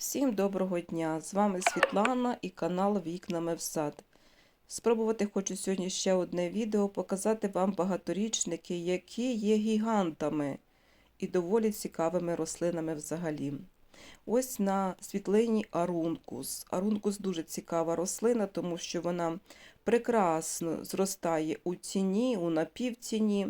Всім доброго дня! З вами Світлана і канал Вікнами в сад. Спробувати хочу сьогодні ще одне відео показати вам багаторічники, які є гігантами і доволі цікавими рослинами взагалі. Ось на світлині арункус. Арункус дуже цікава рослина, тому що вона прекрасно зростає у тіні, у напівтіні.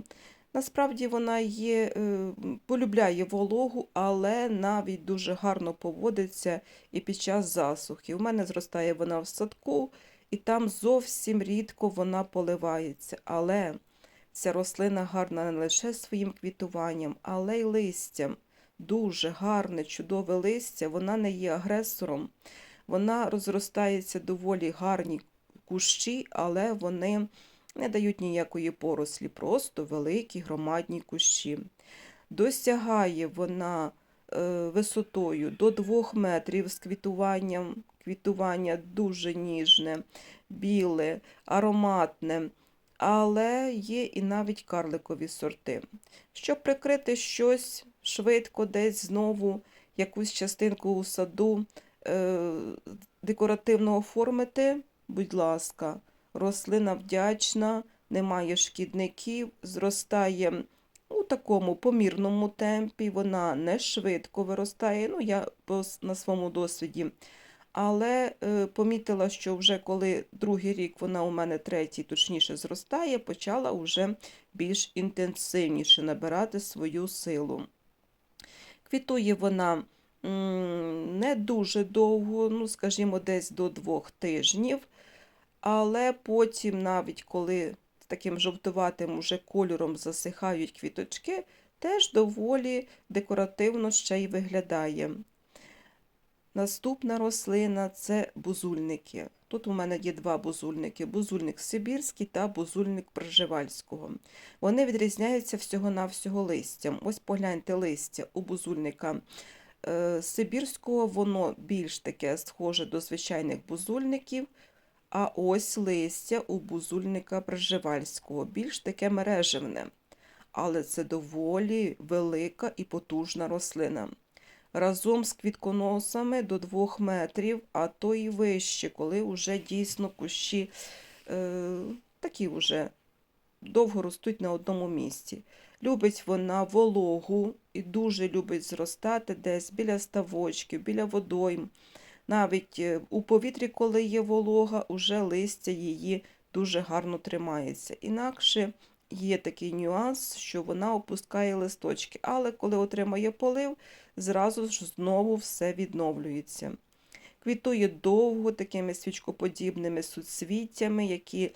Насправді вона є, е, полюбляє вологу, але навіть дуже гарно поводиться і під час засухи. У мене зростає вона в садку, і там зовсім рідко вона поливається. Але ця рослина гарна не лише своїм квітуванням, але й листям. Дуже гарне, чудове листя. Вона не є агресором. Вона розростається доволі гарні кущі, але вони не дають ніякої порослі, просто великі громадні кущі. Досягає вона е, висотою до 2 метрів з квітуванням. Квітування дуже ніжне, біле, ароматне, але є і навіть карликові сорти. Щоб прикрити щось швидко, десь знову якусь частинку у саду е, декоративно оформити, будь ласка, рослина вдячна, немає шкідників, зростає у такому помірному темпі, вона не швидко виростає. Ну, я на своєму досвіді. Але е, помітила, що вже коли другий рік вона у мене третій, точніше, зростає, почала вже більш інтенсивніше набирати свою силу. Квітує вона не дуже довго, ну, скажімо, десь до двох тижнів. Але потім, навіть коли таким жовтуватим уже кольором засихають квіточки, теж доволі декоративно ще й виглядає. Наступна рослина це бузульники. Тут у мене є два бузульники: бузульник Сибірський та бузульник Пржевальського. Вони відрізняються всього-навсього листям. Ось погляньте листя у бузульника е, Сибірського, воно більш таке схоже до звичайних бузульників. А ось листя у бузульника Пржевальського, більш таке мережевне. Але це доволі велика і потужна рослина. Разом з квітконосами до 2 метрів, а то і вище, коли вже дійсно кущі е, такі вже довго ростуть на одному місці. Любить вона вологу і дуже любить зростати десь біля ставочків, біля водойм. Навіть е, у повітрі, коли є волога, уже листя її дуже гарно тримається. Інакше є такий нюанс, що вона опускає листочки, але коли отримає полив, зразу ж знову все відновлюється. Квітує довго такими свічкоподібними суцвіттями, які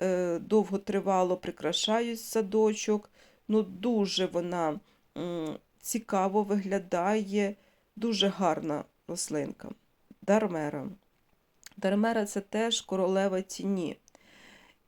е, довготривало прикрашають садочок. Ну, дуже вона м, цікаво виглядає, дуже гарна рослинка. Дармера. Дармера це теж королева тіні.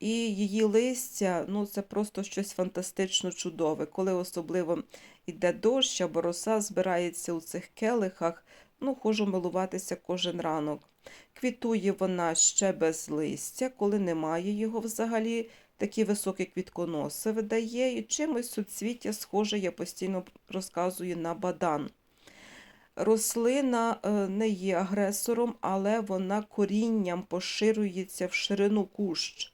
І її листя ну, це просто щось фантастично чудове. Коли особливо йде дощ або роса збирається у цих келихах, ну, хожу милуватися кожен ранок. Квітує вона ще без листя, коли немає його взагалі, такі високі квітконоси видає, і чимось суцвіття схоже, я постійно розказую на бадан. Рослина е, не є агресором, але вона корінням поширюється в ширину кущ.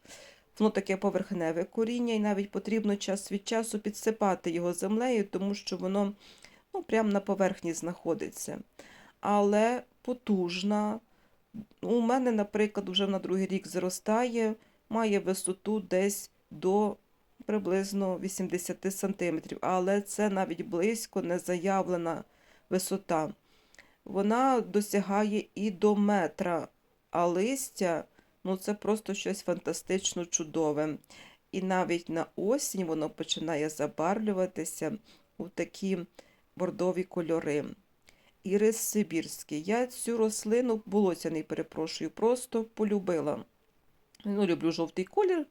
Воно таке поверхневе коріння, і навіть потрібно час від часу підсипати його землею, тому що воно ну, прямо на поверхні знаходиться. Але потужна. У мене, наприклад, вже на другий рік зростає, має висоту десь до приблизно 80 см, але це навіть близько не заявлена висота. Вона досягає і до метра, а листя ну це просто щось фантастично чудове. І навіть на осінь воно починає забарвлюватися у такі бордові кольори. Ірис Сибірський. Я цю рослину, болотяний, перепрошую, просто полюбила. Ну, люблю жовтий колір,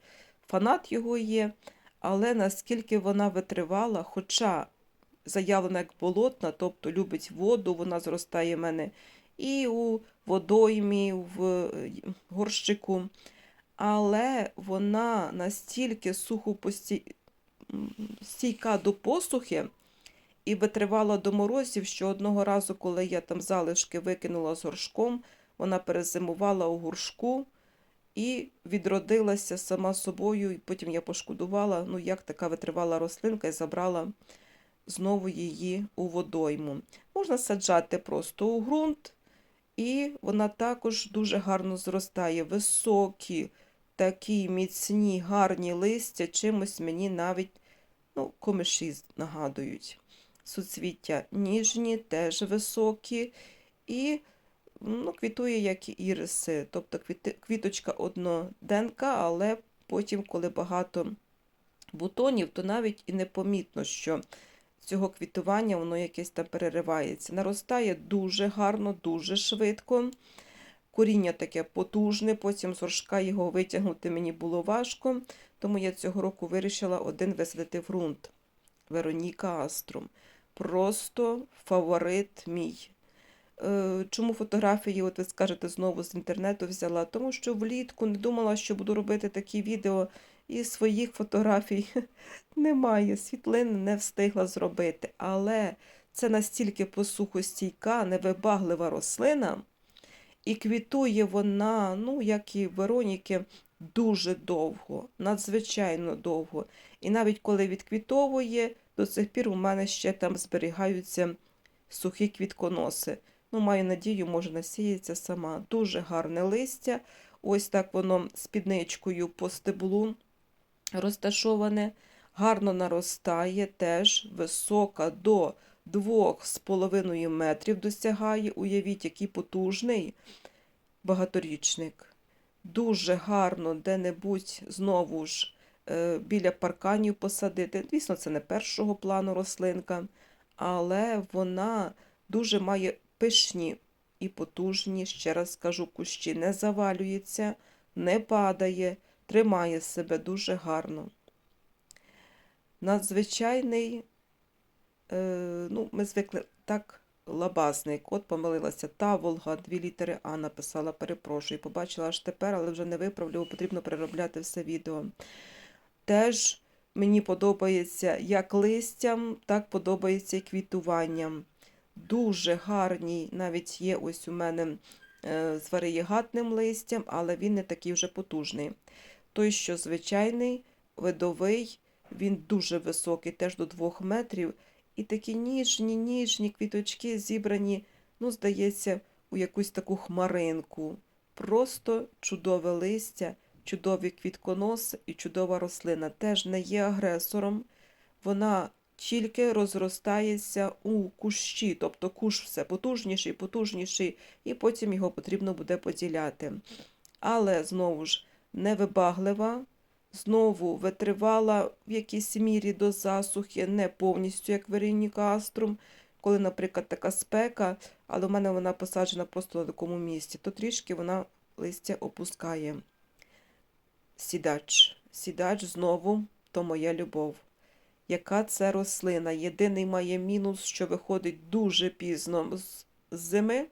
фанат його є, але наскільки вона витривала, хоча заявлена як болотна, тобто любить воду, вона зростає в мене і у водоймі, в е, горщику. Але вона настільки сухопості... стійка до посухи, і витривала до морозів, що одного разу, коли я там залишки викинула з горшком, вона перезимувала у горшку і відродилася сама собою. І потім я пошкодувала, ну як така витривала рослинка, і забрала знову її у водойму. Можна саджати просто у ґрунт, і вона також дуже гарно зростає. Високі, такі міцні, гарні листя, чимось мені навіть ну, комиші нагадують. Суцвіття ніжні, теж високі, і ну, квітує, як і іриси. Тобто квіточка одноденка, але потім, коли багато бутонів, то навіть і непомітно, що цього квітування воно якесь там переривається. Наростає дуже гарно, дуже швидко. Коріння таке потужне, потім з горшка його витягнути мені було важко, тому я цього року вирішила один висадити в ґрунт. Вероніка Аструм. Просто фаворит мій. Е, Чому фотографії, от ви скажете, знову з інтернету взяла? Тому що влітку не думала, що буду робити такі відео, і своїх фотографій немає. Світлини не встигла зробити. Але це настільки посухостійка, невибаглива рослина, і квітує вона, ну, як і Вероніки, дуже довго, надзвичайно довго. І навіть коли відквітовує, до цих пір у мене ще там зберігаються сухі квітконоси. Ну, маю надію, може, насіється сама. Дуже гарне листя. Ось так воно спідничкою по стеблу розташоване. Гарно наростає, теж висока до 2,5 метрів досягає. Уявіть, який потужний багаторічник. Дуже гарно де-небудь знову ж е, біля парканів посадити. Звісно, це не першого плану рослинка, але вона дуже має пишні і потужні, ще раз скажу, кущі не завалюється, не падає, тримає себе дуже гарно. Надзвичайний, е, ну, ми звикли так, лабазний кот, помилилася. Та Волга, дві літери А написала, перепрошую. Побачила аж тепер, але вже не виправлю, потрібно переробляти все відео. Теж мені подобається як листям, так подобається і квітуванням. Дуже гарні, навіть є ось у мене е, з варієгатним листям, але він не такий вже потужний. Той, що звичайний, видовий, він дуже високий, теж до 2 метрів. І такі ніжні, ніжні квіточки зібрані, ну, здається, у якусь таку хмаринку. Просто чудове листя, чудові квітконоси і чудова рослина. Теж не є агресором. Вона тільки розростається у кущі, тобто кущ все потужніший, потужніший, і потім його потрібно буде поділяти. Але знову ж невибаглива, знову витривала в якійсь мірі до засухи, не повністю, як Вероніка Аструм. Коли, наприклад, така спека, але в мене вона посаджена просто на такому місці, то трішки вона листя опускає. Сідач. Сідач знову то моя любов. Яка це рослина? Єдиний має мінус, що виходить дуже пізно з зими,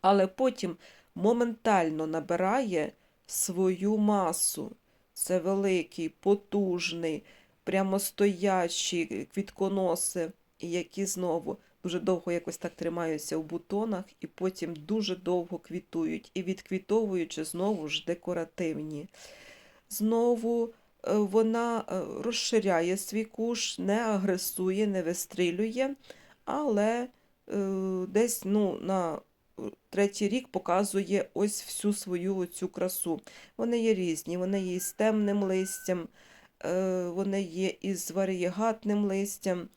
але потім моментально набирає свою масу. Це великий, потужний, прямостоячі квітконоси, які знову дуже довго якось так тримаються у бутонах, і потім дуже довго квітують, і відквітовуючи, знову ж декоративні. Знову е, вона е, розширяє свій куш, не агресує, не вистрілює, але е, десь ну, на третій рік показує ось всю свою цю красу. Вони є різні, вони є із темним листям, е, вони є із варієгатним листям.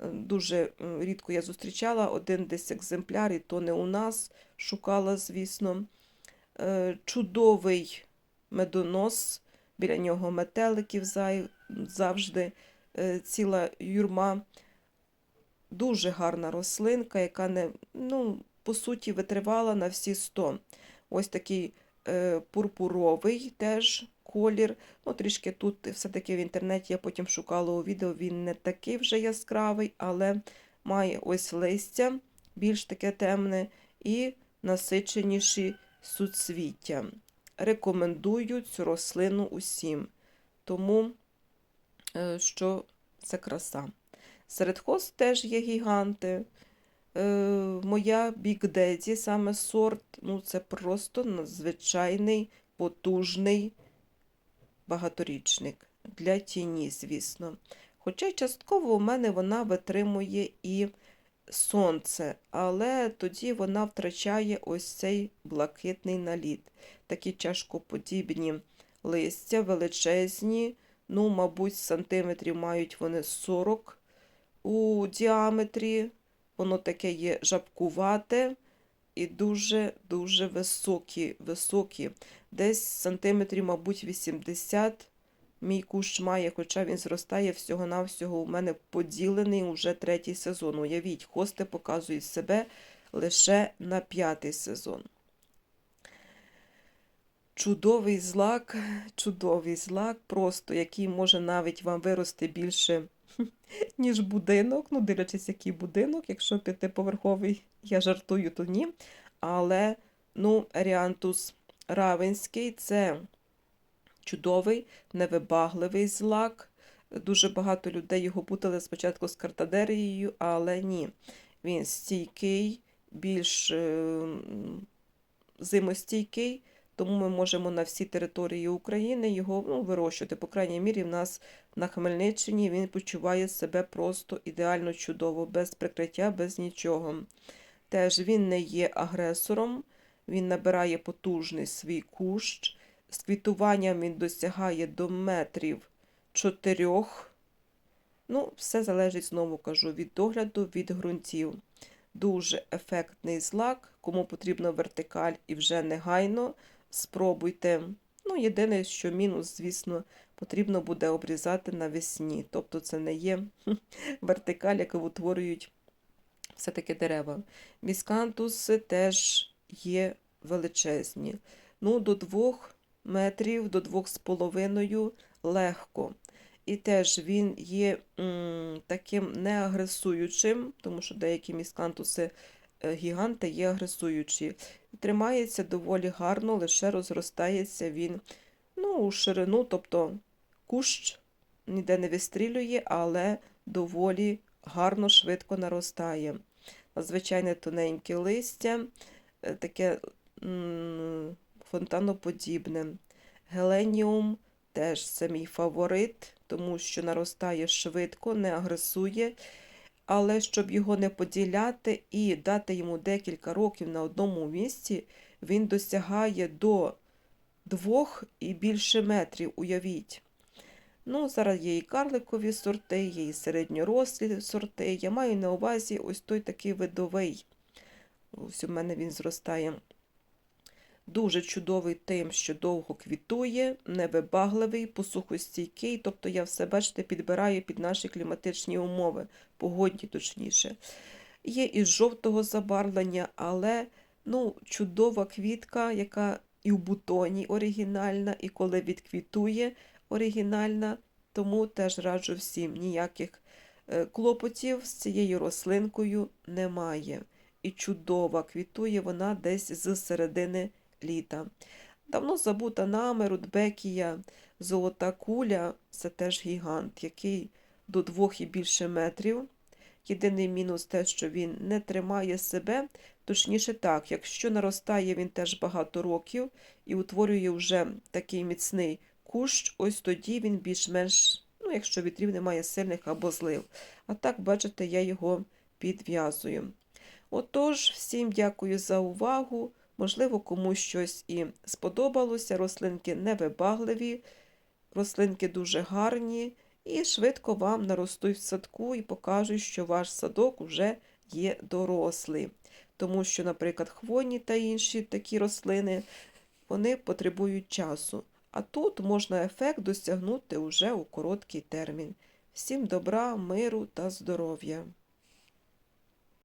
Е, Дуже е, рідко я зустрічала один десь екземпляр, і то не у нас шукала, звісно. Чудовий медонос, біля нього метеликів завжди, ціла юрма. Дуже гарна рослинка, яка не, ну, по суті, витривала на всі 100. Ось такий е, пурпуровий теж колір. Ну, трішки тут все-таки в інтернеті я потім шукала у відео, він не такий вже яскравий, але має ось листя, більш таке темне, і насиченіші суцвіття. Рекомендую цю рослину усім, тому е, що це краса. Серед хост теж є гіганти. Е, моя Big Daddy, саме сорт, ну це просто надзвичайний, потужний багаторічник. Для тіні, звісно. Хоча частково у мене вона витримує і сонце, але тоді вона втрачає ось цей блакитний наліт. Такі чашкоподібні листя, величезні, ну, мабуть, сантиметрів мають вони 40 у діаметрі. Воно таке є жабкувате і дуже-дуже високі, високі. Десь сантиметрів, мабуть, 80 мій кущ має, хоча він зростає всього-навсього у мене поділений уже третій сезон. Уявіть, хости показують себе лише на п'ятий сезон. Чудовий злак, чудовий злак, просто який може навіть вам вирости більше, ніж будинок. Ну, дивлячись, який будинок, якщо п'ятиповерховий, я жартую, то ні. Але, ну, Ріантус Равенський це чудовий, невибагливий злак. Дуже багато людей його путали спочатку з картадерією, але ні. Він стійкий, більш е, зимостійкий, тому ми можемо на всій території України його ну, вирощувати. По крайній мірі, в нас на Хмельниччині він почуває себе просто ідеально чудово, без прикриття, без нічого. Теж він не є агресором, він набирає потужний свій кущ. З квітуванням він досягає до метрів чотирьох. Ну, все залежить, знову кажу, від догляду, від ґрунтів. Дуже ефектний злак. Кому потрібно вертикаль і вже негайно, спробуйте. Ну, єдине, що мінус, звісно, потрібно буде обрізати навесні. Тобто це не є вертикаль, яку утворюють все-таки дерева. Міскантуси теж є величезні. Ну, до двох метрів, до двох з половиною легко. І теж він є м, таким неагресуючим, тому що деякі міскантуси гіганти є агресуючі. Тримається доволі гарно, лише розростається він ну, у ширину, тобто кущ ніде не вистрілює, але доволі гарно, швидко наростає. Звичайне тоненьке листя, е, таке фонтаноподібне. Геленіум теж це мій фаворит, тому що наростає швидко, не агресує. Але щоб його не поділяти і дати йому декілька років на одному місці, він досягає до двох і більше метрів, уявіть. Ну, зараз є і карликові сорти, є і середньорослі сорти. Я маю на увазі ось той такий видовий. Ось у мене він зростає. Дуже чудовий тим, що довго квітує, невибагливий, посухостійкий. Тобто я все, бачите, підбираю під наші кліматичні умови, погодні точніше. Є із жовтого забарвлення, але ну, чудова квітка, яка і в бутоні оригінальна, і коли відквітує оригінальна, тому теж раджу всім ніяких е, клопотів з цією рослинкою немає. І чудова квітує вона десь з середини літа. Давно забута нами, Рудбекія, золота куля це теж гігант, який до двох і більше метрів. Єдиний мінус те, що він не тримає себе, точніше так, якщо наростає він теж багато років і утворює вже такий міцний кущ, ось тоді він більш-менш, ну, якщо вітрів немає сильних або злив. А так, бачите, я його підв'язую. Отож, всім дякую за увагу. Можливо, комусь щось і сподобалося. Рослинки невибагливі, рослинки дуже гарні і швидко вам наростуть в садку і покажуть, що ваш садок вже є дорослий. Тому що, наприклад, хвойні та інші такі рослини вони потребують часу. А тут можна ефект досягнути уже у короткий термін. Всім добра, миру та здоров'я!